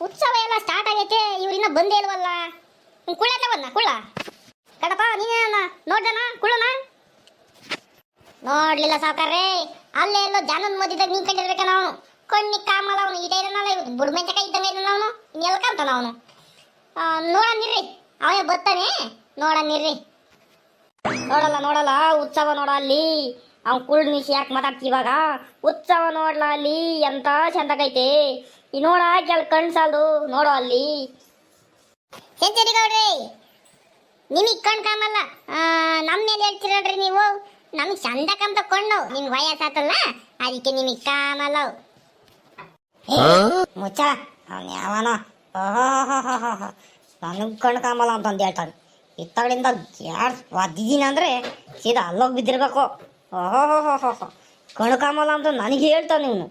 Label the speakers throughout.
Speaker 1: ಉತ್ಸವ ಎಲ್ಲ ಸ್ಟಾರ್ಟ್ ಆಗೈತೆ ಇವ್ರಿನ್ನ ಬಂದೇ ಇಲ್ವಲ್ಲ? ಕುಳ್ಳ ಬಂದ ಕುಳ್ಳ? ಕಡಪ ನೀನೇನ? ನೋಡ್ದನ? ಕುಳ್ಳನ? ನೋಡ್ಲಿಲ್ಲ ಸಾವುಕಾರ್ರೆ. ಅಲ್ಲೇ ಎಲ್ಲೋ ಜಾನನ್ ಮೋದಿದಾಗ ನೀನ್ ಕಂಡಿರ್ಬೇಕ ನಾವು ಕಣ್ಣಿ ಕಾಮಲ್ಲ ಅವನು ಇದೇ ಇರನಲ್ಲ ಇವ್ ಬುಡ್ಮೆಂಚಕ ಇದ್ದಂಗ ಇದ್ದಾನ ಅವನು? ಎಲ್ಕಂತಾನ ಅವನು ನೋಡನ್ನಿರ್ರಿ ಅವನೇ ಬರ್ತಾನೆ? ನೋಡನ್ನಿರ್ರಿ ನೋಡಲ್ಲ ನೋಡಲ್ಲ. ಉತ್ಸವ ನೋಡ ಅಲ್ಲಿ. ಅವ್ನು ಕುಳ್ ನಿಶಿ ಯಾಕೆ ಮಾತಾಡ್ತಿ ಇವಾಗ? ಉತ್ಸವ ನೋಡ್ಲ ಅಲ್ಲಿ? ಎಂತ ಚಂದಕೈತೆ ಈ ನೋಡ ಕೆಲ ಕಣ್ ಸಾಲ್ದು ನೋಡೋ ಅಲ್ಲಿ. ಸೆಂಚುರಿ ಗೌಡ್ರಿ ನಿಮಗ್ ಕಣ್ ಕಾಮಲ್ಲ. ನಮ್ಮ ಮೇಲೆ ಹೇಳ್ತಿರಲ್ರಿ ನೀವು. ನಮ್ಗೆ ಚಂದ ಕಮ್ ತಕೊಂಡು ನಿಮ್ ವಯಸ್ಸಾತಲ್ಲ ಅದಕ್ಕೆ ನಿಮಗೆ ಕಾಮಲ್ಲ ಅವು. ಅವನು ಮುಚ್ಚ ಅವ್ನು ಯಾವನ? ನನಗೆ ಕಣ್ ಕಾಮಲ್ಲ ಅಂತಂದು ಹೇಳ್ತಾನೆ. ಇತ್ತಗಳಿಂದ ಯಾರು ಒದ್ದಿದ್ದೀನಿ ಅಂದರೆ ಸೀದಾ ಅಲ್ಲೋಗಿ ಬಿದ್ದಿರ್ಬೇಕು. ಓಹೋ ಹೋ ಅಂತ ನನಗೆ ಹೇಳ್ತಾನೆ ನೀನು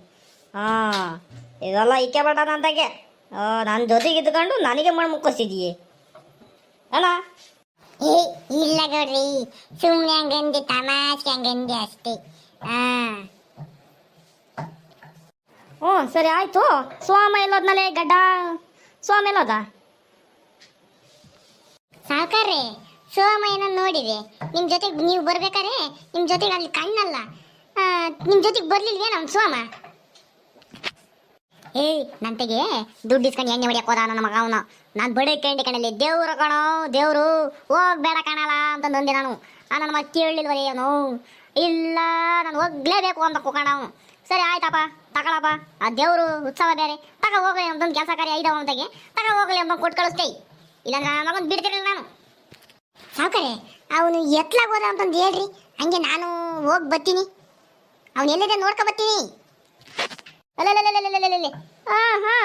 Speaker 1: ಹಾಂ ಇದೆಲ್ಲ ಇಕ್ಕೆ ಬೇಡ ನಂತಾಗೆ ನನ್ನ ಜೊತೆಗೆ ಇದ್ಕೊಂಡು ನನಗೆ ಮಣ್ಣು ಮುಕ್ಕಿಸಿದೀಯ ಅಲ್ಲ
Speaker 2: ಏ ಇಲ್ಲ ಗೌಡ್ರಿ ಸುಮ್ಮನೆ ಹಂಗಂದೆ ತಮಾಷೆ ಹಂಗಂದೆ ಅಷ್ಟೇ. ಹಾಂ.
Speaker 1: ಹ್ಞೂ ಸರಿ ಆಯ್ತು. ಸೋಮ ಎಲ್ಲೋದ್ನಲೆ ಗಡ್ಡ. ಸೋಮ ಎಲ್ಲೋದ?
Speaker 2: ಸಾವುಕಾರ್ರೆ. ಸೋಮಯ್ಯನ ನೋಡಿದೆ. ನಿಮ್ ಜೊತೆಗೆ ನೀವು ಬರ್ಬೇಕಾದ್ರೆ ನಿಮ್ ಜೊತೆಗೆ ಅಲ್ಲಿ ಕಣ್ಣಲ್ಲ. ನಿಮ್ ಜೊತೆಗೆ ಬರ್ಲಿಲ್ವೇ ನಮ್ ಸೋಮ ಏಯ್, ನಂತೆಗೆ ದುಡ್ಡು ಇಸ್ಕೊಂಡು ಎಣ್ಣೆ ಹೊಡಿಯಕ್ ಹೋದ ನನ್ನ ಮಗ ಅವನು ನಾನು ಬಡ ಕಂಡಿ ಕಣಲ್ಲಿ ದೇವ್ರು ಕಣೋ, ದೇವ್ರು, ಹೋಗ್ಬೇಡ ಕಾಣಲ್ಲ ಅಂತಂದು ನಾನು. ಆ, ನನ್ನ ಮಗ ಕೇಳಲಿಲ್ವೇ ಅವನು ಇಲ್ಲ, ನಾನು ಹೋಗ್ಲೇಬೇಕು ಅಂತ ಕಣ. ಅವನು ಸರಿ, ಆಯ್ತಪ್ಪ, ತಗೊಳಪ್ಪ. ಆ, ದೇವ್ರು ಉತ್ಸವ ಬೇರೆ. ತಗೋ ಹೋಗ್ಲಿ ಅಂತಂದು ಕೆಲಸ ಕಾರ್ಯ ಐದವ ಅಂತಾಗೆ ತಗೋ. ಹೋಗ್ಲಿ ಅಂತ ಕೊಟ್ಟು ಕಳಿಸ್ತೇ ಇಲ್ಲ ನನ್ನ ಮಗನ ಬಿಡ್ತಿರಲಿಲ್ಲ ನಾನು. ಸಾವುಕರೆ ಅವನು ಎತ್ಲಾಗ ಹೋದ ಅಂತಂದು ಹೇಳ್ರಿ. ಹಂಗೆ ನಾನು ಹೋಗಿ ಬರ್ತೀನಿ. ಅವನು ಎಲ್ಲಿದೆ ನೋಡ್ಕೊ ಬರ್ತೀನಿ. ಅಲ್ಲಲ್ಲಲ್ಲಲ್ಲಲ್ಲಲ್ಲಲ್ಲ ಹಾ ಹಾ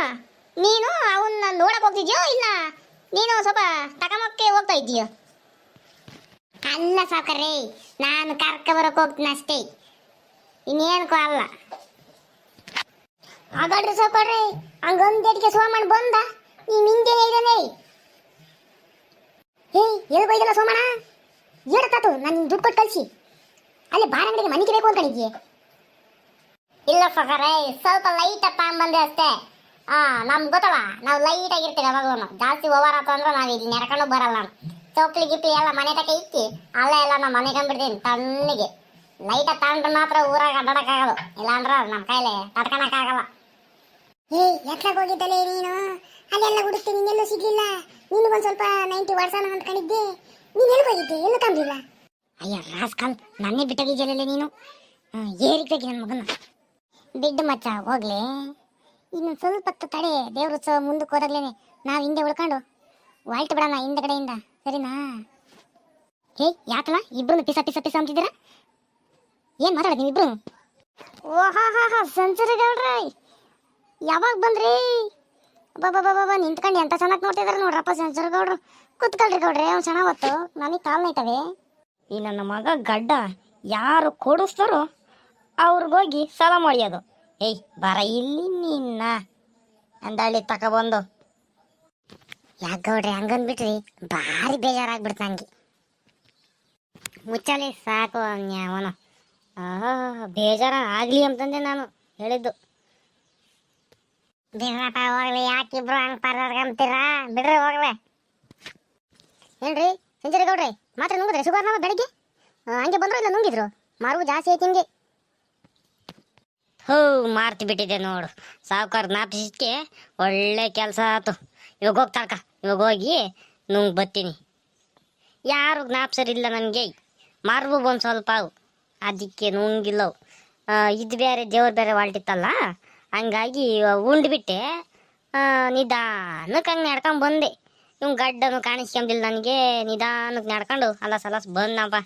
Speaker 2: ನೀನು ಅವನ್ನ ನೋಡಕ್ ಹೋಗ್ತಿದ್ಯೋ ಇಲ್ಲ ನೀನು ಸ್ವಲ್ಪ ತಕಮಕ್ಕೆ ಹೋಗ್ತಾ ಇದ್ದೀಯೋ ಅಲ್ಲ ಸಾವುಕರ್ರೆ ನಾನು ಕರ್ಕ ಬರಕ್ ಹೋಗ್ತೀನಿ ಅಷ್ಟೇ ಇನ್ನೇನಕ್ಕೂ ಅಲ್ಲ ಹಾಗಾದ್ರೆ ಸಾವುಕರ್ರೆ ಹಂಗೊಂದೇಟಿಗೆ ಸೋಮಣ್ಣ ಬಂದ ನೀನ್ ಹಿಂದೆನೇ ಇದ್ದಾನೆ ಏಯ್ ಎಲ್ಲಿ ಬೈದಲ್ಲ ಸೋಮಣ್ಣ. ಏಡತ್ತಾತು ನಾನು ದುಡ್ಡು ಕೊಟ್ಟು ಕಳಿಸಿ. ಅಲ್ಲಿ ಬಾರ ಅಂಗಡಿಗೆ ಮನೆಗೆ ಬೇಕು ಅನ್ಕೊಂಡಿದ್ಯೆ ಇಲ್ಲ ಸಕರೆ ಸ್ವಲ್ಪ ಲೈಟ್ ಅಪ್ಪ ಬಂದೆ ಅಷ್ಟೇ. ಹಾ ನಮ್ಗೆ ಗೊತ್ತಲ್ಲ, ನಾವು ಲೈಟ್ ಆಗಿರ್ತೀವಿ ಯಾವಾಗಲೂ ಜಾಸ್ತಿ ಓವರ್ ಆತ ಅಂದ್ರೆ ನಾವು ಇಲ್ಲಿ ನೆರಕೊಂಡು ಬರಲ್ಲ. ಚೌಕ್ಲಿ ಗಿಪ್ಲಿ ಎಲ್ಲ ಮನೆ ತಕ ಇಕ್ಕಿ, ಅಲ್ಲೇ ಎಲ್ಲ ನಾವು ಮನೆ ಕಂಬಿಡ್ತೀನಿ ತಣ್ಣಗೆ. ಲೈಟ ತಗೊಂಡ್ರೆ ಮಾತ್ರ ಊರಾಗ ಅಡ್ಡಾಡಕ್ಕಾಗಲ್ಲ. ಇಲ್ಲಾಂದ್ರೆ ನಮ್ಮ ಕೈಲಿ ತಡ್ಕೊಳಕ್ಕಾಗಲ್ಲ ಏಯ್ ಎತ್ಲಾಗ ಹೋಗಿದ್ದಲೇ ನೀನು? ಅಲ್ಲೆಲ್ಲ ಹುಡುಕ್ತಿ ನೀನೆಲ್ಲೂ ಸಿಗ್ಲಿಲ್ಲ. ನಿನಗೊಂದು ಸ್ವಲ್ಪ ನೈಂಟಿ ವರ್ಷನ ಅಂದ್ಕೊಂಡಿದ್ದೆ. ನೀನು ಎಲ್ಲಿ ಹೋಗಿದ್ದೆ? ಎಲ್ಲೂ ಕಂಬಿಲ್ಲ ಅಯ್ಯ ರಾಸ್ಕಲ್ ನನ್ನೇ ಬಿಟ್ಟೋಗಿದ್ಯಲ್ಲ ನೀನು? ಏರಿಗಾಗಿ ನನ್ನ ಮಗನ ಬಿಡ್ಡು ಮಚ್ಚ, ಹೋಗ್ಲಿ. ಇನ್ನು ಸ್ವಲ್ಪ ತಡೆ, ದೇವ್ರ ಉತ್ಸವ ಮುಂದಕ್ಕೆ ಹೋದಾಗ್ಲೇನೆ ನಾವು ಹಿಂದೆ ಉಳ್ಕೊಂಡು. ವಾಲ್ಟ್ ಬಿಡೋಣ ಹಿಂದಗಡೆಯಿಂದ, ಸರಿನಾ? ಹೇ ಯಾಕಲ್ಲ ಇಬ್ರು ಪಿಸ ಪಿಸ ಪಿಸ ಅಂತಿದ್ದೀರಾ? ಏನ್ ಮಾತಾಡೋದು ನೀವಿಬ್ರು? ಓಹಾ ಹಾ ಹಾ ಸಂಚರಿ ಗೌಡ್ರಿ! ಯಾವಾಗ ಬಂದ್ರಿ? ಬಾಬಾ ಬಾಬಾ ನಿಂತ್ಕೊಂಡು ಎಂತ ಚೆನ್ನಾಗಿ ನೋಡ್ತಿದಾರೆ ನೋಡ್ರಪ್ಪ ಸಂಚರಿ ಗೌಡ್ರು. ಕುತ್ಕೊಳ್ರಿ ಗೌಡ್ರಿ ಅವ್ನು ಚೆನ್ನಾಗ್ ಹೊತ್ತು. ನನಗೆ ಕಾಲ್ ನೈತವೆ.
Speaker 1: ಈ ನನ್ನ ಮಗ ಗಡ್ಡ ಯಾರು ಕೊಡಿಸ್ತಾರೋ ಅವ್ರಿಗೋಗಿ ಸಲ ಮಾಡಿಯೋದು. ಏಯ್ ಬರ ಇಲ್ಲಿ ನಿನ್ನ. ಅಂದಳಿ ತಗೊಬಂದು
Speaker 2: ಯಾಕೆ ಗೌಡ್ರಿ ಹಂಗಂದ್ಬಿಟ್ರಿ? ಭಾರಿ ಬೇಜಾರಾಗ್ಬಿಡ್ತು ನಂಗೆ.
Speaker 1: ಮುಚ್ಚಲಿ ಸಾಕು ಅವನು. ಬೇಜಾರ ಆಗಲಿ ಅಂತಂದೆ ನಾನು ಹೇಳಿದ್ದು.
Speaker 2: ಬಿಡ್ರಪ್ಪ ಹೋಗ್ಲಿ ಯಾಕಿಬ್ರು ಹಂಗ್ ಪರ್ದಾಡ್ಕೊಂತೀರಾ? ಬಿಡ್ರಿ ಹೋಗ್ಲಿ.
Speaker 1: ಏನ್ರಿ ಸಂಜಯ್ ಗೌಡ್ರಿ, ಮಾತ್ರ ನುಂಗಿದ್ರೆ ಶುಗರ್ ನಾವು ಬೆಳಿಗ್ಗೆ? ಹಂಗೆ ಬಂದ್ರು ಇಲ್ಲ ನುಂಗಿದ್ರು? ಮಾರು ಜಾಸ್ತಿ ಐತಿ ಹಿಂಗೆ ಹೂ, ಮಾರ್ತಿ ಬಿಟ್ಟಿದೆ ನೋಡು. ಸಾವುಕಾರ ನಾಪಿಸಿದ್ಕೆ ಒಳ್ಳೆ ಕೆಲಸ ಆತು. ಇವಾಗ ತಳ್ಕ ಇವಾಗ ಹೋಗಿ ನುಂಗ್ ಬತ್ತೀನಿ ಯಾರು ಜ್ಞಾಪ್ಸರಿಲ್ಲ ನನಗೆ. ಮಾರ್ಬು ಒಂದು ಸ್ವಲ್ಪ ಅದಕ್ಕೆ ನುಂಗಿಲ್ಲವು. ಇದು ಬೇರೆ, ದೇವ್ರು ಬೇರೆ ಹೊಲ್ಟಿತ್ತಲ್ಲ ಹಂಗಾಗಿ ಉಂಡ್ಬಿಟ್ಟೆ ಬಿಟ್ಟೆ ನಿಧಾನಕ್ಕೆ ಹಂಗೆ ನಡ್ಕೊಂಡು ಬಂದೆ. ಇವ್ನು ಗಡ್ಡನು ಕಾಣಿಸ್ಕೊಂಬಿಲ್ಲ ನನಗೆ ನಿಧಾನಕ್ಕೆ ನಡ್ಕೊಂಡು ಅಲ್ಲ ಸಲಸ್ ಬಂದಪ್ಪ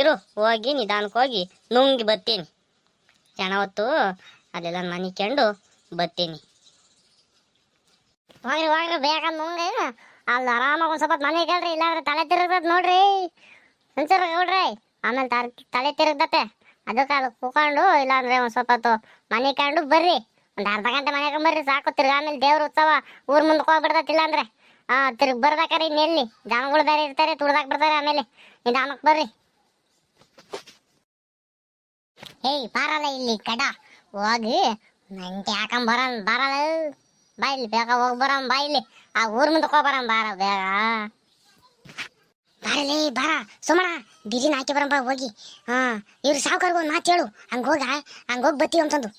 Speaker 1: ಇರು, ಹೋಗಿ ನಿಧಾನಕ್ಕೆ ಹೋಗಿ, ನುಂಗಿ ಬರ್ತೀನಿ ಜನ ಹೊತ್ತು ಅಲ್ಲೆಲ್ಲ ಮನಿಕೊಂಡು ಬರ್ತೀನಿ
Speaker 2: ಹೋಗ್ರಿ ಹೋಗ್ರಿ, ಬೇಗ ನುಂಗ ಅಲ್ಲಿ ಆರಾಮಾಗಿ ಒಂದು ಸ್ವಲ್ಪ ಮನೆ ಕೇಳ್ರಿ ಇಲ್ಲಾಂದ್ರೆ ತಲೆ ತಿರುಗ್ತದೆ ನೋಡ್ರಿ. ಒಂಚೂರು ನೋಡ್ರಿ ಆಮೇಲೆ ತಲೆ ತಿರುಗ್ತತೆ ಅದಕ್ಕೆ ಅಲ್ಲಿ ಕೂಕೊಂಡು ಇಲ್ಲಾಂದ್ರೆ ಒಂದು ಸ್ವಲ್ಪ ಮನೆ ಕಂಡು ಬರ್ರಿ. ಒಂದು ಅರ್ಧ ಗಂಟೆ ಮನೆಗೆ ಬರ್ರಿ ಸಾಕು. ತಿರ್ಗ ಆಮೇಲೆ ದೇವ್ರ ಉತ್ಸವ ಊರ್ ಮುಂದಕ್ಕೆ ಹೋಗ್ಬಿಡ್ತೈತಿ ಇಲ್ಲಾಂದ್ರೆ ಆ, ತಿರ್ಗಿ ಬರ್ಬೇಕಾರೆ ಇನ್ನೆಲ್ಲಿ ಜನಗಳು ಬೇರೆ ಇರ್ತಾರೆ, ತುಳ್ದಾಕ್ ಬಿಡ್ತಾರೆ ಆಮೇಲೆ. ನಿಧಾನಕ್ಕೆ ಬರ್ರಿ. ಏಯ್, ಬಾರಲ್ಲ ಇಲ್ಲಿ ಕಡ ಹೋಗಿ ನಂಗೆ ಬರನ್ ಬರಲ್ಲ ಬಾ ಇಲ್ಲಿ, ಬೇಗ ಹೋಗಿ ಬರಂ ಬಾ ಇಲ್ಲಿ. ಆ ಊರ್ ಮುಂದಕ್ಕೆ ಹೋಗಿ ಬರಮ್ ಬಾರ, ಬೇಗ. ಬಾರಲೇ ಬಾರ. ಸುಮಣ ಬಿರಿನ ಹಾಕಿ ಬರಂ ಬಾ, ಹೋಗಿ. ಹಾ ಇವ್ರು ಸಾವುಕಾರ್ಗೆ ಒಂದು ಮಾತು ಹೇಳು. ಹಂಗೆ ಹೋಗ, ಹಂಗೆ ಹೋಗಿ ಬತ್ತೀವಿ ಅಂತಂದು.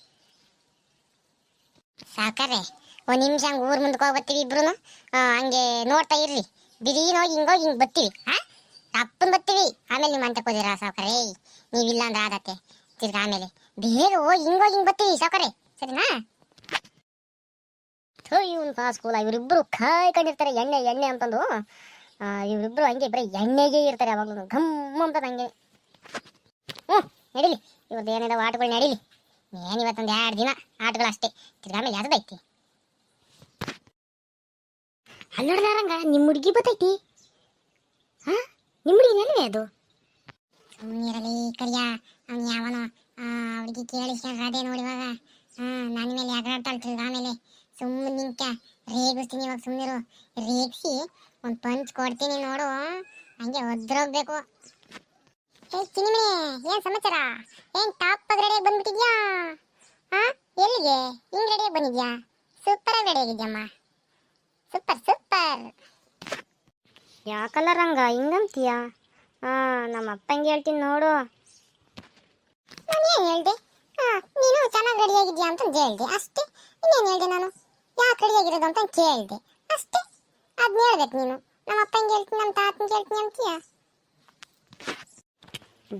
Speaker 2: ಸಾವುಕಾರ್ರೆ ಒಂದು ನಿಮಿಷ ಹಂಗೆ ಊರ್ ಮುಂದಕ್ಕೆ ಹೋಗಿ ಬರ್ತೀವಿ ಇಬ್ರು ಹಂಗೆ ನೋಡ್ತಾ ಇರ್ರಿ. ಬಿರಿನ ಹೋಗಿ ಹಿಂಗೋಗಿ ಹಿಂಗೆ ಬರ್ತೀವಿ. ಹಾ? ತಪ್ಪನ್ ಬರ್ತೀವಿ. ಆಮೇಲೆ ನಿಮ್ಮ ಅಂತ ಹೋದಿರಾ ಏಯ್ ನೀವಿಲ್ಲ ಅಂದ್ರೆ ಆದತ್ತೆ. ತಿರ್ಗಾ ಆಮೇಲೆ. ಬೇಗ ಹೋಗಿ ಹಿಂಗೋಗಿ ಹಿಂಗೆ ಬರ್ತೀವಿ ಸಾವುಕಾರೆ ಸರಿನಾ? ಥೋ, ಇವನ್ ಸ್ಕೂಲ್ ಇವರಿಬ್ರು ಕಾಯ್ಕೊಂಡಿರ್ತಾರೆ ಎಣ್ಣೆ ಎಣ್ಣೆ ಅಂತಂದು. ಇವರಿಬ್ಬರು ಹಂಗೆ ಬರೀ ಎಣ್ಣೆಗೆ ಇರ್ತಾರೆ ಯಾವಾಗಲೂ ಘಮ್ ಅಂತ ಹಂಗೆ ಹ್ಞೂ ನಡೀಲಿ. ಇವ್ರದ್ದು ಏನಿದಾವ ಆಟಗಳು ನಡೀಲಿ. ಏನು ಇವತ್ತೊಂದು ಎರಡು ದಿನ ಆಟಗಳು ಅಷ್ಟೇ. ತಿರ್ಗಾಮೇಲೆ ಯಾವ್ದು ಯಾವ್ದೈತಿ ಅಲ್ಲಿ ನೋಡ್ದಾರಂಗ ನಿಮ್ಮ ಹುಡುಗಿ ಬತ್ತೈತಿ ಹಾ ನಿಮ್ಮ ಹುಡುಗಿ ನೆನವೆ ಅದು? ಸುಮ್ಮನಿರಲಿ ಕರಿಯ, ಅವ್ನು ಯಾವನೋ ಹುಡುಗಿ ಕೇಳಿ ಅದೇ ನೋಡಿವಾಗ ಹಾ ನನ್ನ ಮೇಲೆ ಎಗರಾಡ್ತಾಳೆ ತಿರ್ಗಾ ಆಮೇಲೆ ಸುಮ್ಮನೆ ನಿಂಕ ರೇಗಿಸ್ತೀನಿ ಇವಾಗ ಸುಮ್ಮನಿರು ರೇಗಿಸಿ ಒಂದು ಪಂಚ್ ಕೊಡ್ತೀನಿ ನೋಡು. ಹಂಗೆ ಒದ್ರೋಗ್ಬೇಕು. ಏ ಚಿನಿಮೆ ಏನ್ ಸಮಾಚಾರ? ಏನ್ ಟಾಪ್ ರೆಡಿಯಾಗಿ ಬಂದ್ಬಿಟ್ಟಿದ್ಯಾ? ಹಾ ಎಲ್ಲಿಗೆ? ಹಿಂಗ್ ರೆಡಿಯಾಗಿ ಬಂದಿದ್ಯಾ? ಸೂಪರ್ ಆಗಿ ರೆಡಿ ಆಗಿದ್ಯಮ್ಮ ಸೂಪರ್ ಸೂಪರ್ ಯಾಕಲ್ಲ ರಂಗ? ಹಿಂಗಂತೀಯ ಹಾ ನಮ್ಮ ಅಪ್ಪಂಗೆ ಹೇಳ್ತೀನಿ ನೋಡು. ನಾನು ಏನು ಹೇಳ್ದೆ? ಹಾ ನೀನು ಚೆನ್ನಾಗಿ ರೆಡಿ ಆಗಿದ್ಯಾ ಅಂತ ಹೇಳ್ದೆ. ಅಷ್ಟೇ? ಇನ್ನೇನು ಹೇಳ್ದೆ ನಾನು? ಯಾಕೆ ರೆಡಿ ಆಗಿರೋದು ಅಂತ ಕೇಳಿದೆ. ಅಷ್ಟೇ? ಅದನ್ನ ಹೇಳ್ಬೇಕು ನೀನು. ನಮ್ಮ ಅಪ್ಪಂಗೆ ಹೇಳ್ತೀನಿ ನಮ್ಮ ತಾತಂಗೆ ಹೇಳ್ತೀನಿ ಅಂತೀಯ?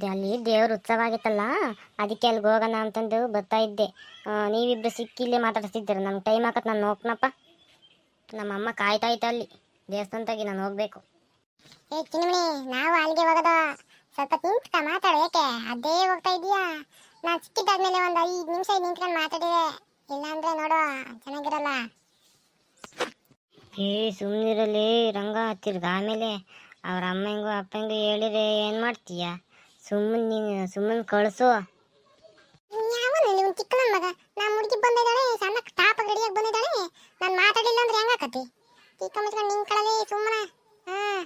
Speaker 2: ಅಲ್ಲಿ ದೇವ್ರ ಉತ್ಸವ ಆಗಿತ್ತಲ್ಲ ಅದಕ್ಕೆ ಅಲ್ಲಿಗೆ ಹೋಗೋಣ ಅಂತಂದು ಬರ್ತಾ ಇದ್ದೆ. ನೀವಿಬ್ರು ಸಿಕ್ಕಿ ಇಲ್ಲೇ ಮಾತಾಡ್ತಿದ್ದೀರ ನಮ್ಗೆ ಟೈಮ್ ಹಾಕತ್ ನಾನು ಹೋಗ್ನಪ್ಪ. ನಮ್ಮ ಅಮ್ಮ ಕಾಯ್ತಾ ಇತ್ತು ಅಲ್ಲಿ ದೇವಸ್ಥಾನದಾಗಿ ನಾನು ಹೋಗ್ಬೇಕು. ಏ ಚಿನ್ಮಣಿ ನಾವು ಅಲ್ಲಿಗೆ ಹೋಗೋದು ಸ್ವಲ್ಪ ನಿಂತ್ಕ ಮಾತಾಡು ಯಾಕೆ ಅದೇ ಹೋಗ್ತಾ ಇದೀಯಾ ನಾನು ಸಿಕ್ಕಿದ್ದಾದ್ಮೇಲೆ ಒಂದು ಐದು ನಿಮಿಷ ನಿಂತ್ಕೊಂಡು ಮಾತಾಡಿದೆ. ಇಲ್ಲಾಂದ್ರೆ ನೋಡು ಚೆನ್ನಾಗಿರಲ್ಲ. ಏ ಸುಮ್ಮನಿರಲಿ ರಂಗ ಹತ್ತಿರ್ಗ ಆಮೇಲೆ. ಅವ್ರ ಅಮ್ಮಂಗೂ ಅಪ್ಪಂಗೂ ಹೇಳಿದ್ರೆ ಏನು ಮಾಡ್ತೀಯ? ಸುಮ್ಮನೆ ನೀನು ಸುಮ್ಮನೆ ಕಳಿಸು. ಯಾವನು ನೀವು ಚಿಕ್ಕ ನನ್ನ ಮಗ? ನಮ್ಮ ಹುಡುಗಿ ಬಂದಿದ್ದಾಳೆ ಸಣ್ಣ ಟಾಪ್ ರೆಡಿಯಾಗಿ ಬಂದಿದ್ದಾಳೆ. ನಾನು ಮಾತಾಡಿಲ್ಲ ಅಂದ್ರೆ ಹೆಂಗಾಕತಿ ಚಿಕ್ಕ ಮುಚ್ಕೊಂಡು ಕಳಲಿ ಸುಮ್ಮನೆ. ಹಾಂ.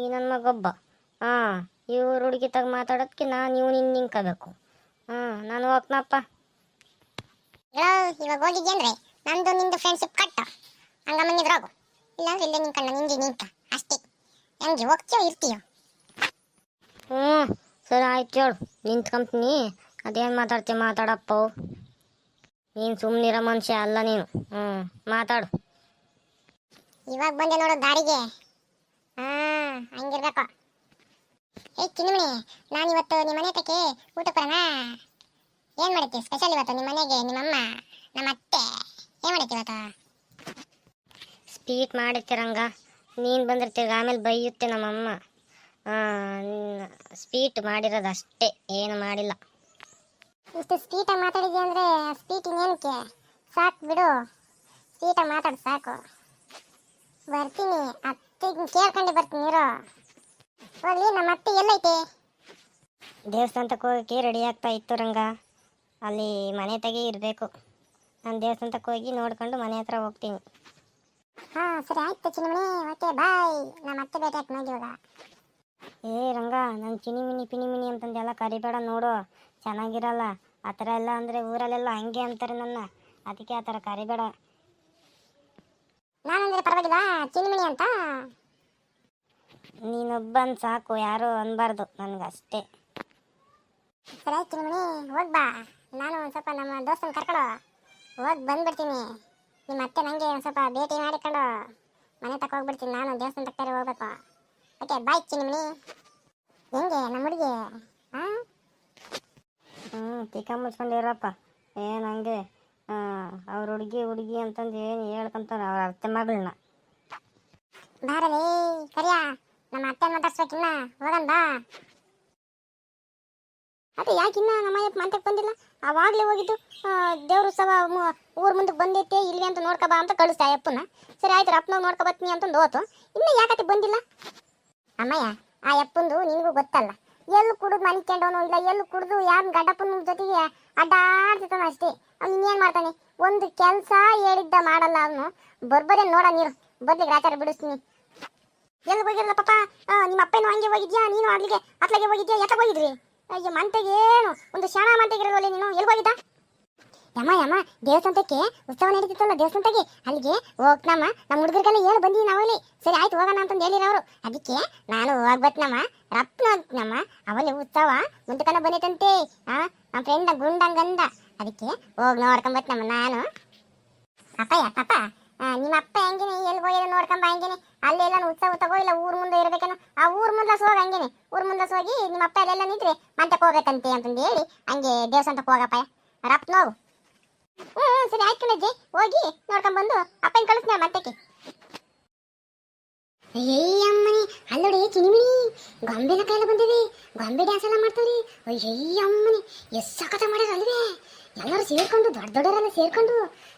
Speaker 2: ಈ ನನ್ನ ಮಗೊಬ್ಬ. ಹಾಂ ಇವ್ರ ಹುಡುಗಿ ತಗ ಮಾತಾಡೋದಕ್ಕೆ ನಾನು ಇವ್ ನಿನ್ನ ನಿಂಕಬೇಕು ಹಾಂ ನಾನು ಹೋಗ್ನಪ್ಪ. ಹೇಳೋ ಇವಾಗ ಹೋಗಿದ್ಯಂದ್ರೆ ನಂದು ನಿಂದು ಫ್ರೆಂಡ್ಶಿಪ್ ಕಟ್ಟ. ಹಂಗ ಹೋಗು ಇಲ್ಲಾಂದ್ರೆ ಇಲ್ಲೇ ನಿಂಕಣ್ಣ ನಿಂಗೆ ನಿಂಕ ಅಷ್ಟೇ. ಹೆಂಗೆ ಹೋಗ್ತೀಯೋ ಇರ್ತೀಯೋ. ಹ್ಞೂ ಸರಿ ಆಯ್ತು ಹೇಳು ನಿಂತ್ಕೊಂತೀನಿ. ಅದೇನು ಮಾತಾಡ್ತೀಯ ಮಾತಾಡಪ್ಪ. ನೀನು ಸುಮ್ಮನಿರೋ ಮನುಷ್ಯ ಅಲ್ಲ ನೀನು. ಹ್ಞೂ ಮಾತಾಡು. ಇವಾಗ ಬಂದೆ ನೋಡು ದಾರಿಗೆ. ಹಾಂ ಹಂಗಿರ್ಬೇಕು. ಏ ಚಿನ್ನಿಮಣಿ ನಾನು ಇವತ್ತು ನಿಮ್ಮ ಮನೆ ತಕ್ಕೆ ಊಟ ಬರೋಣ? ಏನು ಮಾಡುತ್ತೆ? ಸ್ಪೆಷಲ್ ಇವತ್ತು ನಿಮ್ಮ ಮನೆಗೆ ನಿಮ್ಮಮ್ಮ ನಮ್ಮ ಅತ್ತೆ? ಏನು ಮಾಡುತ್ತೆ ಇವತ್ತು? ಸ್ವೀಟ್ ಮಾಡಿರ್ತೀರಂಗ. ನೀನು ಬಂದಿರ್ತೀರ ಆಮೇಲೆ ಬೈಯುತ್ತೆ ನಮ್ಮಮ್ಮ. ಸ್ವೀಟ್ ಮಾಡಿರೋದು ಅಷ್ಟೇ ಏನು ಮಾಡಿಲ್ಲ. ಇಷ್ಟು ಸ್ವೀಟಾಗಿ ಮಾತಾಡಿದ್ಯ ಅಂದರೆ ಸ್ವೀಟ್ ಇನ್ನೇನಕ್ಕೆ? ಸಾಕು ಬಿಡು. ಸ್ವೀಟಾಗಿ ಮಾತಾಡು ಸಾಕು. ಬರ್ತೀನಿ ಅತ್ತೆ ಕೇಳ್ಕೊಂಡು ಬರ್ತೀನಿ ಇರೋ. ಹೋಗ್ಲಿ ನಮ್ಮ ಅತ್ತೆ ಎಲ್ಲೈತೆ? ದೇವಸ್ಥಾನಕ್ಕೆ ಹೋಗಕ್ಕೆ ರೆಡಿ ಆಗ್ತಾ ಇತ್ತು ರಂಗ. ಅಲ್ಲಿ ಮನೆ ತೆಗೆ ಇರಬೇಕು. ನಾನು ದೇವಸ್ಥಾನಕ್ಕೆ ಹೋಗಿ ನೋಡ್ಕೊಂಡು ಮನೆ ಹತ್ರ ಹೋಗ್ತೀನಿ. ಹಾಂ ಸರಿ ಆಯ್ತು ಚಿನ್ನಮಣಿ ಓಕೆ ಬಾಯ್ ನಮ್ಮ ಅತ್ತೆ ಭೇಟಿ ಆಗ್ತೀನಿ ಇವಾಗ. ಏ ರಂಗ ನಂಗೆ ಚಿನಿ ಮಿನಿ ಪಿನಿ ಮಿನಿ ಅಂತಂದು ಎಲ್ಲ ಕರಿಬೇಡ ನೋಡು. ಚೆನ್ನಾಗಿರಲ್ಲ. ಆ ಥರ ಎಲ್ಲ ಅಂದರೆ ಊರಲ್ಲೆಲ್ಲ ಹಂಗೆ ಅಂತಾರೆ ನನ್ನ. ಅದಕ್ಕೆ ಆ ಥರ ಕರಿಬೇಡ. ನಾನಂದ್ರೆ ಪರವಾಗಿಲ್ಲ ಚಿನಿಮಿನಿ ಅಂತ? ನೀನೊಬ್ಬನ್ ಸಾಕು ಯಾರು ಅನ್ಬಾರ್ದು ನನಗಷ್ಟೇ. ಸರಿ ಚಿನಿಮಿನಿ ಹೋಗ್ ಬಾ. ನಾನು ಒಂದು ಸ್ವಲ್ಪ ನಮ್ಮ ದೋಸ್ತನ ಕರ್ಕೊಂಡು ಹೋಗಿ ಬಂದ್ಬಿಡ್ತೀನಿ. ನಿಮ್ಮ ಅತ್ತೆ ನನಗೆ ಒಂದು ಸ್ವಲ್ಪ ಭೇಟಿ ಮಾಡಿಕೊಂಡು ಮನೆ ತಕ ಹೋಗ್ಬಿಡ್ತೀನಿ. ನಾನು ದೇವಸ್ಥಾನ ತಕ್ಕ ಹೋಗ್ಬೇಕು. ಓಕೆ ಬಾಯ್ ಚಿನ್ನಿಮಣಿ ಹೆಂಗೆ ನಮ್ಮ ಹುಡುಗಿ? ಹಾಂ ಹ್ಞೂ ತೀಕ ಮುಚ್ಕೊಂಡಿರಪ್ಪ. ಏನು ಹಂಗೆ? ಅವ್ರ ಹುಡುಗಿ ಹುಡುಗಿ ಅಂತಂದು ಏನು ಹೇಳ್ಕೊಂತಾರೆ ಅವ್ರ ಅತ್ತೆ ಮಗಳನ್ನ. ಬಾರಲೇ ಕರಿಯ. ನಮ್ಮ ಅತ್ತೆ ಮಾತಾಡ್ಸ್ಬೇಕಿನ್ನ ಹೋಗನ್ ಬಾ. ಅದೇ ಯಾಕಿನ್ನ ನಮ್ಮ ಅಯ್ಯಪ್ಪ ಮಂತಕ್ಕೆ ಬಂದಿಲ್ಲ? ಆವಾಗಲೇ ಹೋಗಿದ್ದು ದೇವ್ರ ಉತ್ಸವ ಊರ್ ಮುಂದಕ್ಕೆ ಬಂದೈತೆ ಇಲ್ಲಿ ಅಂತ ನೋಡ್ಕೊ ಬಾ ಅಂತ ಕಳಿಸ್ತಾ ಅಪ್ಪನ ಸರಿ ಆಯ್ತು ಅಪ್ಪನ ನೋಡ್ಕೊ ಬರ್ತೀನಿ ಅಂತಂದು ಹೋತು. ಇನ್ನು ಯಾಕತ್ತೆ ಬಂದಿಲ್ಲ? ಅಮ್ಮಯ್ಯ, ಆ ಅಪ್ಪಂದು ನಿನಗೂ ಗೊತ್ತಲ್ಲ. ಎಲ್ಲಿ ಕುಡಿದು ಮನಿಕೊಂಡವನು ಇಲ್ಲ, ಎಲ್ಲಿ ಕುಡಿದು ಯಾರ ಗಡ್ಡಪ್ಪನ ಜೊತೆಗೆ ಅಡ್ಡಾಡ್ತಿರ್ತಾನ ಅಷ್ಟೇ. ಅವ್ನು ಇನ್ನೇನು ಮಾಡ್ತಾನೆ? ಒಂದು ಕೆಲಸ ಹೇಳಿದ್ದ ಮಾಡಲ್ಲ ಅವನು. ಬರ್ಬರೇ ನೋಡ ನೀರು. ಬರ್ಲಿ ಗ್ರಾಚಾರ ಬಿಡಿಸ್ತೀನಿ. ಎಲ್ಲಿ ಹೋಗಿರಲ್ಲ ಪಾಪ? ನಿಮ್ಮ ಅಪ್ಪನೂ ಹಂಗೆ ಹೋಗಿದ್ಯಾ? ನೀನು ಅಲ್ಲಿಗೆ ಅತ್ಲಾಗೆ ಹೋಗಿದ್ಯಾ? ಎತ್ತ ಹೋಗಿದ್ರಿ? ಅಯ್ಯೋ ಏನು ಒಂದು ಶಾಣ ಮಂತೆಗೆ ಇರೋಲ್ಲ ನೀನು? ಎಲ್ಲಿ ಹೋಗಿದ್ದ? ಯಮ್ಮ ಯಮ್ಮ, ದೇವಸ್ಥಾನಕ್ಕೆ ಉತ್ಸವ ನಡೀತಿತ್ತಲ್ಲ ದೇವಸ್ಥಾನಕ್ಕೆ ಅಲ್ಲಿಗೆ ಹೋಗ್ನಮ್ಮ ನಮ್ಮ ಹುಡುಗರಿಗೆಲ್ಲ ಹೇಳಿ ಬಂದೀವಿ ನಾವಲ್ಲಿ ಸರಿ, ಆಯ್ತು, ಹೋಗೋಣ ಅಂತಂದು ಹೇಳಿರ ಅವರು. ಅದಕ್ಕೆ ನಾನು ಹೋಗ್ಬತ್ನಮ್ಮ ರಪ್ನ ನಮ್ಮ, ಅವಲ್ಲಿ ಉತ್ಸವ ಮುಂದಕನ ಬಂದೈತಂತೆ. ಆ, ನಮ್ಮ ಫ್ರೆಂಡ್ ಗುಂಡಂಗಂದ. ಅದಕ್ಕೆ ಹೋಗಿ ನೋಡ್ಕೊಂಬತ್ನಮ್ಮ ನಾನು. ಅಪ್ಪಯ್ಯ ಪಾಪ ನಿಮ್ಮ ಅಪ್ಪ ಹೆಂಗೇನೆ? ಎಲ್ಲಿ ಹೋಗಿರೋ ನೋಡ್ಕೊಂಬ ಹಂಗೇನೆ? ಅಲ್ಲೆಲ್ಲ ಉತ್ಸವ ತಗೋ, ಇಲ್ಲ ಊರ್ ಮುಂದೆ ಇರಬೇಕೇನೋ? ಆ ಊರ್ ಮುಂದೆ ಹೋಗ ಹಂಗೇನೆ. ಊರ್ ಮುಂದೆ ಹೋಗಿ ನಿಮ್ಮ ಅಪ್ಪ ಅಲ್ಲೆಲ್ಲ ನಿಂತ್ರೆ ಮಂಟಕ್ಕೆ ಹೋಗ್ಬೇಕಂತೆ ಅಂತಂದು ಹೇಳಿ ಹಂಗೆ ದೇವಸ್ಥಾನಕ್ಕೆ ಹೋಗಪ್ಪ. ರಪ್ ನೋವು ಹ್ಞೂ ಸರಿ, ಆಯ್ತು ಕಣಜ್ಜಿ. ಹೋಗಿ ನೋಡ್ಕೊಂಬಂದು ಅಪ್ಪನ ಕಳಿಸ್ನ ಮಂಟಕ್ಕೆ ಅಯ್ಯಮ್ಮನಿ ಅಲ್ಲೋಡಿ ಚಿನಿಮಿನಿ ಗೊಂಬೆನ ಕೈಲ ಬಂದಿವಿ ಗೊಂಬೆ ಡ್ಯಾನ್ಸ್ ಎಲ್ಲ ಮಾಡ್ತಾವ್ರಿ. ಅಯ್ಯಮ್ಮನಿ ಎಷ್ಟು ಸಖತ ಮಾಡ್ಯಾರ ಅಲ್ವೇ ಎಲ್ಲರೂ ಸೇರ್ಕೊಂಡು, ದೊಡ್ಡ ದೊಡ್ಡವರೆಲ್ಲ ಸೇರ್ಕೊಂಡು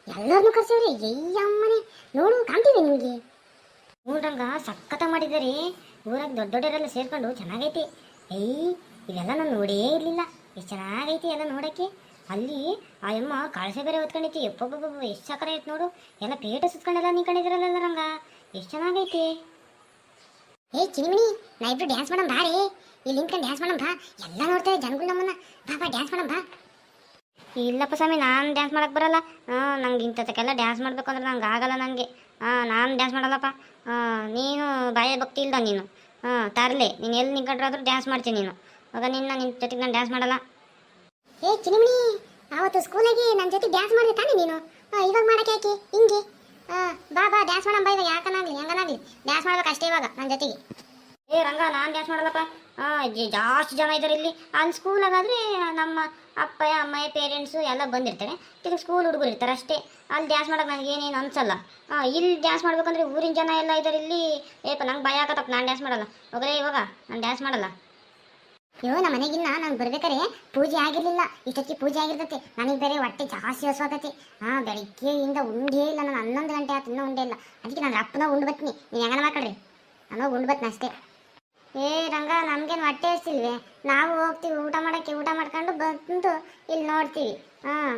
Speaker 2: ಎಲ್ಲರನ್ನು ಕರ್ಸವ್ರಿ. ಅಯ್ಯಮ್ಮನಿ ನೋಡು ಕಾಣ್ತೀವಿ ನಿಮಗೆ.
Speaker 1: ನೋಡ್ರಂಗ ಸಖತ ಮಾಡಿದ್ದಾರೆ. ಊರಾಗ ದೊಡ್ಡ ದೊಡ್ಡವರೆಲ್ಲ ಸೇರ್ಕೊಂಡು ಚೆನ್ನಾಗೈತಿ. ಏಯ್ ಇದೆಲ್ಲ ನಾನು ನೋಡೇ ಇರಲಿಲ್ಲ. ಎಷ್ಟು ಚೆನ್ನಾಗೈತಿ ಎಲ್ಲ ನೋಡಕ್ಕೆ. ಅಲ್ಲಿ ಆ ಅಮ್ಮ ಕಳಸೆ ಬೇರೆ ಹೊತ್ಕೊಂಡೈತಿ. ಎಪ್ಪೊಬ್ಬೊಬ್ಬ ಎಷ್ಟು ಸಕ್ಕರೆ ಐತೆ ನೋಡು. ಎಲ್ಲ ಪೇಟ ಸುತ್ಕೊಂಡೆಲ್ಲ ಕಂಡಿದ್ರಲ್ಲ ರಂಗ. ಎಷ್ಟು ಚೆನ್ನಾಗೈತಿ.
Speaker 2: ಏ ಚಿನಿಮಿನಿ ನಾ ಇಬ್ರು ಡ್ಯಾನ್ಸ್ ಮಾಡೋಣ ಬಾ ರೀ. ಇಲ್ಲಿ ನಿಂತ್ಕೊಂಡು ಡ್ಯಾನ್ಸ್ ಮಾಡೋಣ ಬಾ. ಎಲ್ಲ ನೋಡ್ತಾರೆ ಜನಗಳು ನಮ್ಮನ್ನ. ಬಾ ಬಾ ಡ್ಯಾನ್ಸ್ ಮಾಡೋಣ ಬಾ.
Speaker 1: ಇಲ್ಲಪ್ಪ ಸ್ವಾಮಿ, ನಾನು ಡ್ಯಾನ್ಸ್ ಮಾಡಕ್ಕೆ ಬರಲ್ಲ. ಹಾಂ ನಂಗೆ ಇಂಥದಕ್ಕೆಲ್ಲ ಡ್ಯಾನ್ಸ್ ಮಾಡಬೇಕು ಅಂದ್ರೆ ನಂಗೆ ಆಗಲ್ಲ ನನಗೆ ಹಾಂ ನಾನು ಡ್ಯಾನ್ಸ್ ಮಾಡಲ್ಲಪ್ಪ. ನೀನು ಬಾಯ ಭಕ್ತಿ ಇಲ್ದ ನೀನು? ಹಾಂ ತರಲೆ. ನೀನು ಎಲ್ಲಿ ನಿಂತ್ಕೊಂಡ್ರಾದ್ರೂ ಡ್ಯಾನ್ಸ್ ಮಾಡ್ತೀನಿ ನೀನು. ಆಗ ನಿನ್ನ ನಿನ್ನ ಜೊತೆಗೆ ನಾನು ಡ್ಯಾನ್ಸ್ ಮಾಡಲ್ಲ.
Speaker 2: ಏ ಚಿನಿಮಣಿ ಅವತ್ತು ಸ್ಕೂಲಾಗಿ ನನ್ನ ಜೊತೆ ಡ್ಯಾನ್ಸ್ ಮಾಡಿದೆ ತಾನೇ ನೀನು? ಇವಾಗ ಮಾಡಕ್ಕೆ ಯಾಕೆ? ಹಿಂಗೆ? ಬಾ ಬಾ ಡ್ಯಾನ್ಸ್ ಮಾಡಮ್ ಬಾ, ಇವಾಗ ಯಾಕನಾಗ್ಲಿ ಹೆಂಗನಾಗ್ಲಿ ಡ್ಯಾನ್ಸ್ ಮಾಡ್ಬೇಕು ಅಷ್ಟೇ ಇವಾಗ ನನ್ನ ಜೊತೆಗೆ.
Speaker 1: ಏ, ರಂಗ, ನಾನು ಡ್ಯಾನ್ಸ್ ಮಾಡಲ್ಲಪ್ಪ. ಜಾಸ್ತಿ ಜನ ಇದ್ದಾರೆ ಇಲ್ಲಿ. ಅಲ್ಲಿ ಸ್ಕೂಲಾಗಾದರೆ ನಮ್ಮ ಅಪ್ಪಯ್ಯ, ಅಮ್ಮಯ್ಯ ಪೇರೆಂಟ್ಸು ಎಲ್ಲ ಬಂದಿರ್ತಾರೆ. ಈಗ ಸ್ಕೂಲ್ ಹುಡುಗರು ಇರ್ತಾರೆ ಅಷ್ಟೇ. ಅಲ್ಲಿ ಡ್ಯಾನ್ಸ್ ಮಾಡೋಕೆ ನನಗೆ ಏನೇನು ಅನ್ಸಲ್ಲ. ಇಲ್ಲಿ ಡ್ಯಾನ್ಸ್ ಮಾಡ್ಬೇಕಂದ್ರೆ ಊರಿನ ಜನ ಎಲ್ಲ ಇದ್ದಾರೆ ಇಲ್ಲಿ. ಏಪ ನಂಗೆ ಭಯ ಆಗತ್ತಪ್ಪ, ನಾನು ಡ್ಯಾನ್ಸ್ ಮಾಡಲ್ಲ. ಹೋಗ್ರೆ ಇವಾಗ, ನಾನು ಡ್ಯಾನ್ಸ್ ಮಾಡಲ್ಲ.
Speaker 2: ಅಯ್ಯೋ ನಮ್ಮ ಮನೆಗಿನ್ನ ನಾನು ಬರ್ಬೇಕಾರೆ ಪೂಜೆ ಆಗಿರ್ಲಿಲ್ಲ. ಇಷ್ಟಕ್ಕೆ ಪೂಜೆ ಆಗಿರ್ತೈತೆ. ನನಗೆ ಬೇರೆ ಹೊಟ್ಟೆ ಜಾಸ್ತಿ ಹಸುವಾಗತ್ತೆ ಹಾ, ಬೆಳಿಗ್ಗೆಯಿಂದ ಉಂಡೇ ಇಲ್ಲ. ನಾನು ಹನ್ನೊಂದು ಗಂಟೆ ಆಯ್ತು ಇನ್ನೂ ಉಂಡೇ ಇಲ್ಲ. ಅದಕ್ಕೆ ನಾನು ಅಪ್ಪನ ಉಂಡು ಬತ್ತೀನಿ ನೀವು ಹೆಂಗನ ಮಾಡ್ಕೊಳ್ರಿ ನಾನು ಉಂಡು ಬತ್ನಿ ಅಷ್ಟೇ.
Speaker 1: ಏ, ರಂಗ, ನಮಗೇನು ಹೊಟ್ಟೆ ಹಸಿಲ್ವೇ ನಾವು ಹೋಗ್ತೀವಿ ಊಟ ಮಾಡೋಕ್ಕೆ. ಊಟ ಮಾಡ್ಕೊಂಡು ಬಂದು ಇಲ್ಲಿ ನೋಡ್ತೀವಿ. ಹಾಂ.